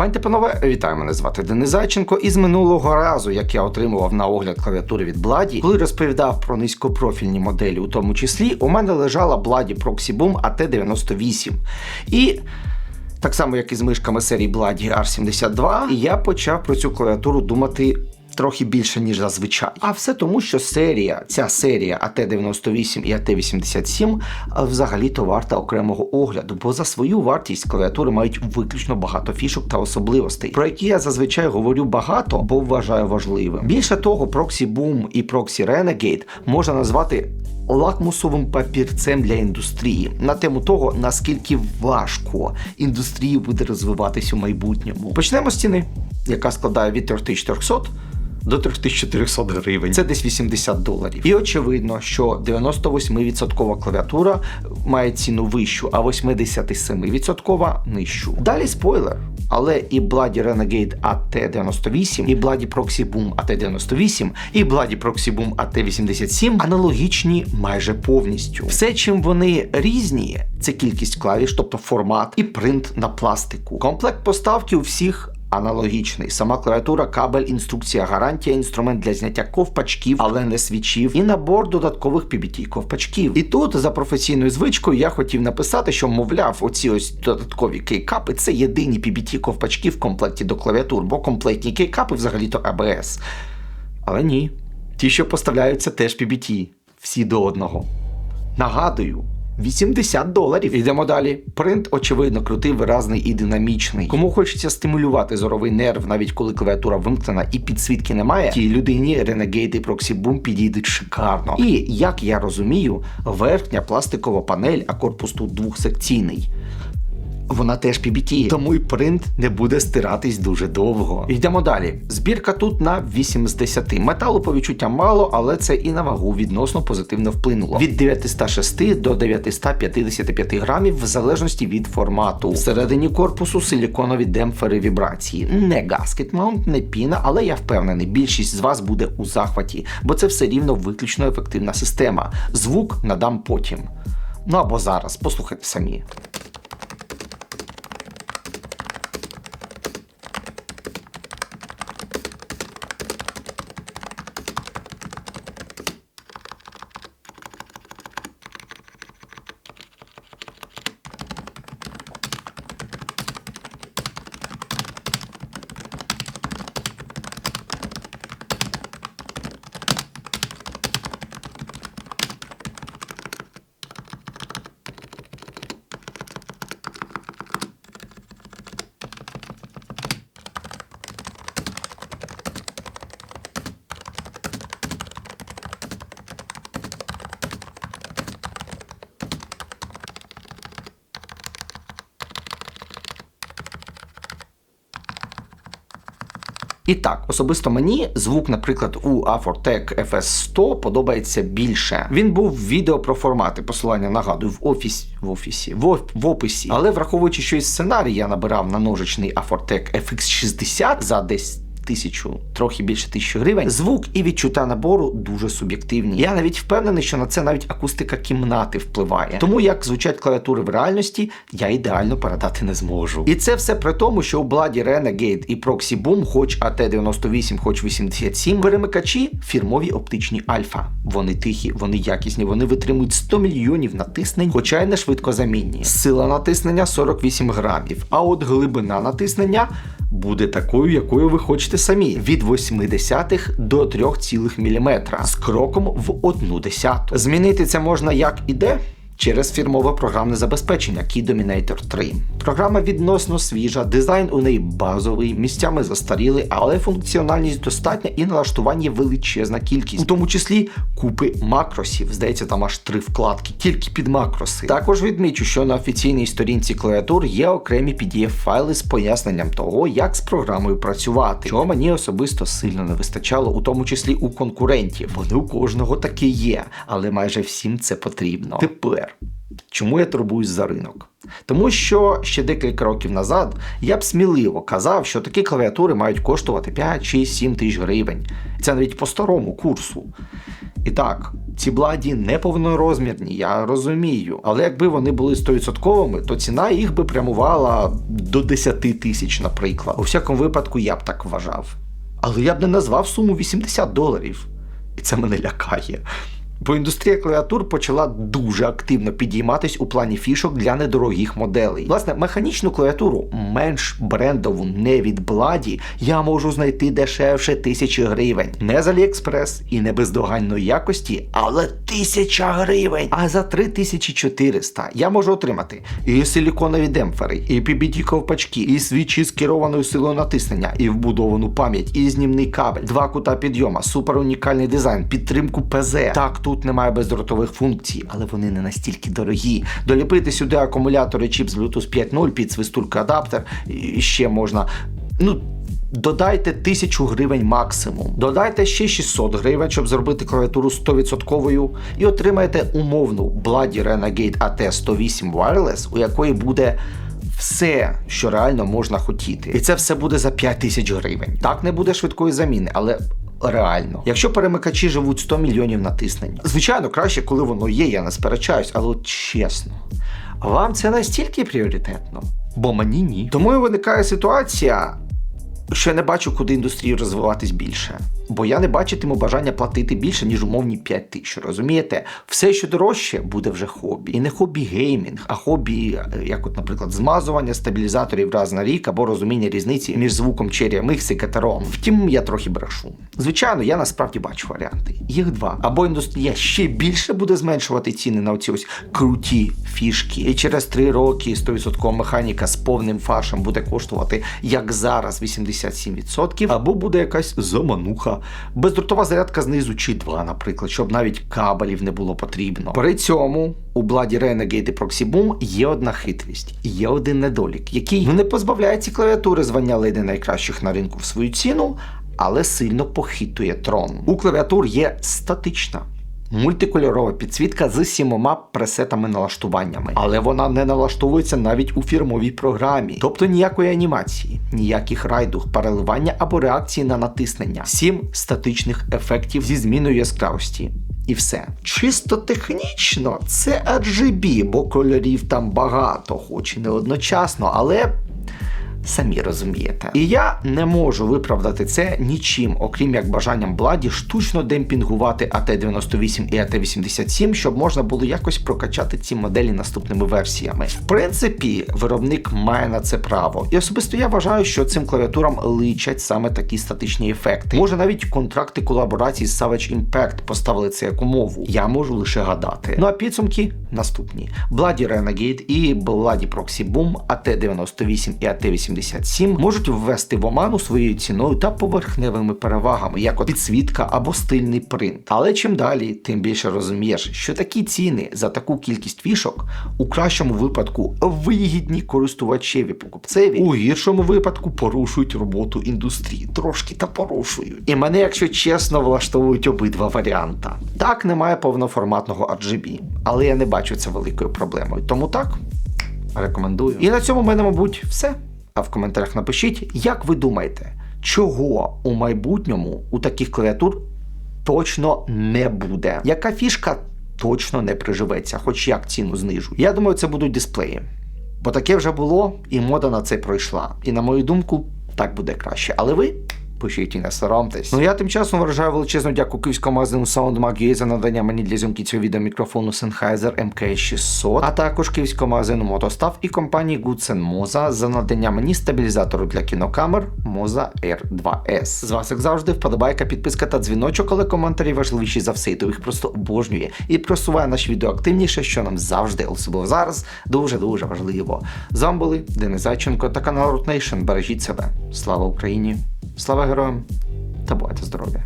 Пані панове, вітаю, мене звати Денис Зайченко. І з минулого разу, як я отримував на огляд клавіатури від Бладі, коли розповідав про низькопрофільні моделі, у тому числі, у мене лежала Бладі Proxy Boom AT98. І так само, як і з мишками серії Бладі R72, я почав про цю клавіатуру думати. Трохи більше, ніж зазвичай. А все тому, що серія, ця серія АТ98 і АТ87 взагалі-то варта окремого огляду, бо за свою вартість клавіатури мають виключно багато фішок та особливостей, про які я зазвичай говорю багато, бо вважаю важливим. Більше того, Proxy Boom і Proxy Renegade можна назвати лакмусовим папірцем для індустрії на тему того, наскільки важко індустрії буде розвиватись у майбутньому. Почнемо з ціни, яка складає від 3400 до 3400 гривень. Це десь 80 доларів. І очевидно, що 98% клавіатура має ціну вищу, а 87% нижчу. Далі спойлер. Але і Bloody Renegade AT98, і Bloody Proxy Boom AT98, і Bloody Proxy Boom AT87 аналогічні майже повністю. Все, чим вони різні, це кількість клавіш, тобто формат і принт на пластику. Комплект поставки у всіх аналогічний. Сама клавіатура, кабель, інструкція, гарантія, інструмент для зняття ковпачків, але не свічів, і набор додаткових PBT ковпачків. І тут, за професійною звичкою, я хотів написати, що, мовляв, оці ось додаткові кейкапи це єдині PBT ковпачки в комплекті до клавіатур, бо комплектні кейкапи взагалі-то ABS. Але ні. Ті, що поставляються, теж PBT. Всі до одного. Нагадую. 80 доларів. Йдемо далі. Принт, очевидно, крутий, виразний і динамічний. Кому хочеться стимулювати зоровий нерв, навіть коли клавіатура вимкнена і підсвітки немає, тій людині Renegade і Proxy Boom підійдуть шикарно. І як я розумію, верхня пластикова панель, а корпус тут двохсекційний. Вона теж PBT, тому і принт не буде стиратись дуже довго. Йдемо далі. Збірка тут на 8 з 10. Металу по відчуттям мало, але це і на вагу відносно позитивно вплинуло. Від 906 до 955 грамів, в залежності від формату. Всередині корпусу силіконові демпфери вібрації. Не гаскет маунт, не піна, але я впевнений, більшість з вас буде у захваті, бо це все рівно виключно ефективна система. Звук надам потім. Ну або зараз, послухайте самі. І так, особисто мені звук, наприклад, у Afortec FS100 подобається більше. Він був в відео про формати, посилання нагадую, в офісі, в офісі, в, в описі. Але враховуючи, що і сценарій я набирав на ножичний Afortec FX60 за десь. Тисячу, трохи більше тисячі гривень. Звук і відчуття набору дуже суб'єктивні. Я навіть впевнений, що на це навіть акустика кімнати впливає. Тому як звучать клавіатури в реальності, я ідеально передати не зможу. І це все при тому, що у Bloody Renegade і Proxy Boom, хоч AT98, хоч 87, перемикачі фірмові оптичні альфа. Вони тихі, вони якісні, вони витримують 100 мільйонів натиснень, хоча й не швидкозамінні. Сила натиснення 48 грамів, а от глибина натиснення буде такою, якою ви хочете самі, від 0,8 до 3,0 мм з кроком в 1 десяту. Змінити це можна як і де. Через фірмове програмне забезпечення Key Dominator 3. Програма відносно свіжа, дизайн у неї базовий, місцями застарілий, але функціональність достатня і налаштувань є величезна кількість, у тому числі купи макросів. Здається, там аж три вкладки, тільки під макроси. Також відмічу, що на офіційній сторінці клавіатур є окремі PDF-файли з поясненням того, як з програмою працювати, чого мені особисто сильно не вистачало, у тому числі у конкурентів. Вони у кожного таке є, але майже всім це потрібно. Тепер. Чому я турбуюсь за ринок? Тому що ще декілька років назад я б сміливо казав, що такі клавіатури мають коштувати 5, 6, 7 тисяч гривень. Це навіть по старому курсу. І так, Ці бладі неповнорозмірні, я розумію. Але якби вони були 100%, то ціна їх би прямувала до 10 тисяч, наприклад. У всякому випадку я б так вважав. Але я б не назвав суму 80 доларів. І це мене лякає. Бо індустрія клавіатур почала дуже активно підійматись у плані фішок для недорогих моделей. Власне, механічну клавіатуру, менш брендову, не від Бладі, я можу знайти дешевше тисячі гривень. Не з Аліекспрес і не бездоганної якості, але тисяча гривень. А за 3400 я можу отримати і силіконові демпфери, і PBT ковпачки, і свічі з керованою силою натиснення, і вбудовану пам'ять, і знімний кабель, два кута підйома, супер унікальний дизайн, підтримку ПЗ. Так, тут немає бездротових функцій, але вони не настільки дорогі. Доліпити сюди акумулятори чіп з Bluetooth 5.0 під свистулька адаптер, ще можна. Ну, Додайте 1000 гривень максимум. Додайте ще 600 гривень, щоб зробити клавіатуру 100% і отримаєте умовну Bloody Renegade AT108 Wireless, у якої буде все, що реально можна хотіти. І це все буде за 5000 гривень. Так не буде швидкої заміни, але. Реально, якщо перемикачі живуть 100 мільйонів натиснень, звичайно, краще, коли воно є, я не сперечаюсь, але от чесно, вам це настільки пріоритетно? Бо мені ні. Тому виникає ситуація, що я не бачу, куди індустрію розвиватись більше. Бо я не бачитиму бажання платити більше, ніж умовні 5 тисяч. Розумієте? Все, що дорожче, буде вже хобі. І не хобі геймінг, а хобі, е, як, от, наприклад, змазування стабілізаторів раз на рік або розуміння різниці між звуком Cherry MX і катером. Втім, я трохи брешу. Звичайно, я насправді бачу варіанти. Їх два. Або індустрія ще більше буде зменшувати ціни на оці ось круті фішки. І через 3 роки 100% механіка з повним фаршем буде коштувати, як зараз, 87%, або буде якась замануха. Бездротова зарядка знизу чи 2, наприклад, щоб навіть кабелів не було потрібно. При цьому у Бладі Renegade Proxy Boom є одна хитрість, є один недолік, який не позбавляє ці клавіатури звання леді найкращих на ринку в свою ціну, але сильно похитує трон. У клавіатур є статична. Мультикольорова підсвітка з сімома пресетами налаштуваннями, але вона не налаштовується навіть у фірмовій програмі, тобто ніякої анімації, ніяких райдух, переливання або реакції на натиснення, сім статичних ефектів зі зміною яскравості. І все. Чисто технічно це RGB, бо кольорів там багато, хоч і не одночасно, але Самі розумієте. І я не можу виправдати це нічим, окрім як бажанням Бладі штучно демпінгувати АТ-98 і АТ-87, щоб можна було якось прокачати ці моделі наступними версіями. В принципі, виробник має на це право. І особисто я вважаю, що цим клавіатурам личать саме такі статичні ефекти. Може навіть контракти колаборації з Savage Impact поставили це як умову. Я можу лише гадати. Ну а підсумки наступні: Bloody Renegade і Bloody Proxy Boom, АТ-98 і АТ-87 можуть ввести в оману своєю ціною та поверхневими перевагами, як от підсвітка або стильний принт. Але чим далі, тим більше розумієш, що такі ціни за таку кількість фішок у кращому випадку вигідні користувачеві покупцеві, у гіршому випадку порушують роботу індустрії. Трошки та порушують. І мене, якщо чесно, влаштовують обидва варіанта. Так, немає повноформатного RGB, але я не бачу це великою проблемою. Тому так. Рекомендую. І на цьому в мене, мабуть, все. В коментарях напишіть, як ви думаєте, чого у майбутньому у таких клавіатур точно не буде? Яка фішка точно не приживеться, хоч як ціну знижу? Я думаю, це будуть дисплеї. Бо таке вже було, і мода на це пройшла. І на мою думку, так буде краще. Але ви пишіть і не соромтесь. Ну я тим часом виражаю величезну дяку київському магазину SoundMag.ua за надання мені для зйомки цього відео мікрофону Sennheiser MK600, а також київському магазину Мотостав і компанії Goodsen Moza за надання мені стабілізатору для кінокамер Moza R2S. З вас, як завжди, вподобайка, підписка та дзвіночок, але коментарі важливіші за все, і то їх просто обожнює і просуває наш відео активніше, що нам завжди, особливо зараз, дуже-дуже важливо. З вами були Денис Зайченко та канал Root Nation. Бережіть себе. Слава Україні! Слава героям та бувайте здорові!